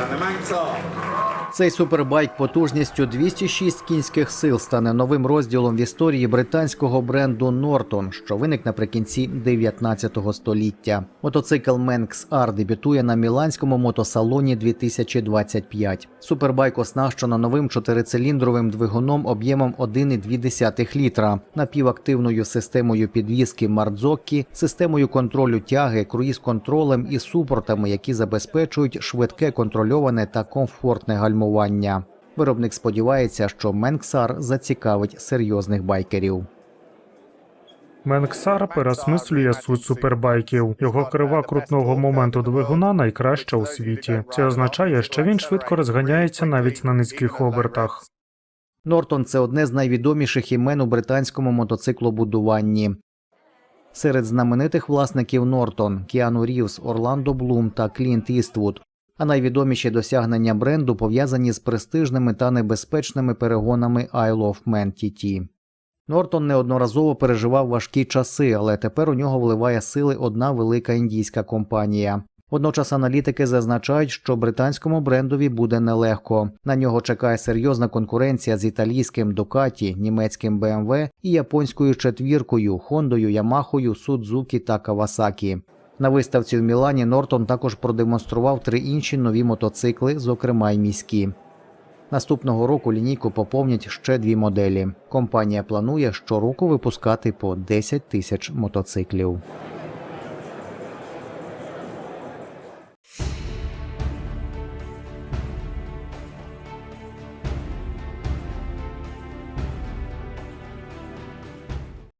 and the Manx are. Цей супербайк потужністю 206 кінських сил стане новим розділом в історії британського бренду Norton, що виник наприкінці 19 століття. Мотоцикл Manx R дебютує на міланському мотосалоні 2025. Супербайк оснащено новим чотирициліндровим двигуном об'ємом 1,2 літра, напівактивною системою підвізки Мардзоккі, системою контролю тяги, круїз-контролем і супортами, які забезпечують швидке контрольоване та комфортне гальмування. Виробник сподівається, що Менксар зацікавить серйозних байкерів. Менксар переосмислює суть супербайків. Його крива крутного моменту двигуна найкраща у світі. Це означає, що він швидко розганяється навіть на низьких обертах. Нортон це одне з найвідоміших імен у британському мотоциклобудуванні. Серед знаменитих власників Нортон Кіану Рівс, Орландо Блум та Клінт Іствуд. А найвідоміші досягнення бренду пов'язані з престижними та небезпечними перегонами Isle of Man TT. Нортон неодноразово переживав важкі часи, але тепер у нього вливає сили одна велика індійська компанія. Водночас аналітики зазначають, що британському брендові буде нелегко. На нього чекає серйозна конкуренція з італійським Ducati, німецьким BMW і японською четвіркою Хондою, Ямахою, Судзукі та Кавасакі. На виставці в Мілані Нортон також продемонстрував три інші нові мотоцикли, зокрема й міські. Наступного року лінійку поповнять ще дві моделі. Компанія планує щороку випускати по 10 тисяч мотоциклів.